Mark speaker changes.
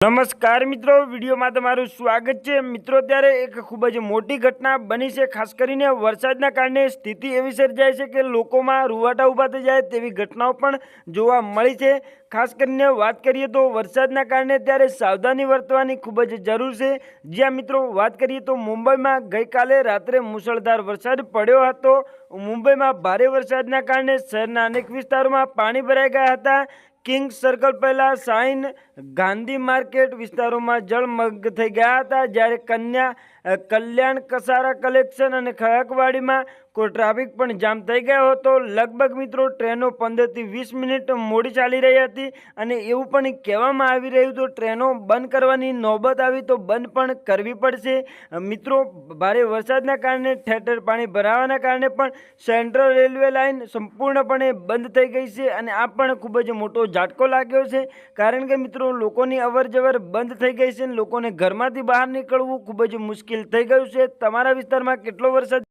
Speaker 1: નમસ્કાર મિત્રો, વિડીયોમાં તમારું સ્વાગત છે. મિત્રો, ત્યારે એક ખૂબ જ મોટી ઘટના બની છે. ખાસ કરીને વરસાદના કારણે સ્થિતિ એવી સર્જાય છે કે લોકોમાં રૂવાટા ઊભા થઈ જાય તેવી ઘટનાઓ પણ જોવા મળી છે. ખાસ કરીને વાત કરીએ તો વરસાદના કારણે ત્યારે સાવધાની વર્તવાની ખૂબ જ જરૂર છે. જ્યાં મિત્રો, વાત કરીએ તો મુંબઈમાં ગઈકાલે રાત્રે મુશળધાર વરસાદ પડ્યો હતો. મુંબઈમાં ભારે વરસાદના કારણે શહેરના અનેક વિસ્તારોમાં પાણી ભરાઈ ગયા હતા. કિંગ સર્કલ પહેલાં સાઈન ગાંધી માર્કેટ વિસ્તારોમાં જળમગ્ન થઈ ગયા હતા. જ્યારે કન્યા કલ્યાણ કસારા કલેક્શન અને ખડકવાડીમાં કોઈ ટ્રાફિક પણ જામ થઈ ગયો હતો. લગભગ મિત્રો ટ્રેનો પંદરથી વીસ મિનિટ મોડી ચાલી રહી હતી અને એવું પણ કહેવામાં આવી રહ્યું તો ટ્રેનો બંધ કરવાની નોબત આવી તો બંધ પણ કરવી પડશે. મિત્રો, ભારે વરસાદના કારણે ઠેર ઠેર પાણી ભરાવાના કારણે પણ સેન્ટ્રલ રેલવે લાઇન સંપૂર્ણપણે બંધ થઈ ગઈ છે અને આ પણ ખૂબ જ મોટો ઝાટકો લાગ્યો છે. કારણ કે મિત્રો, લોકોની અવર જવર બંધ થઈ ગઈ છે અને લોકોને ઘરમાંથી બહાર નીકળવું ખૂબ જ મુશ્કેલ થઈ ગયું છે. તમારા વિસ્તારમાં કેટલો વરસાદ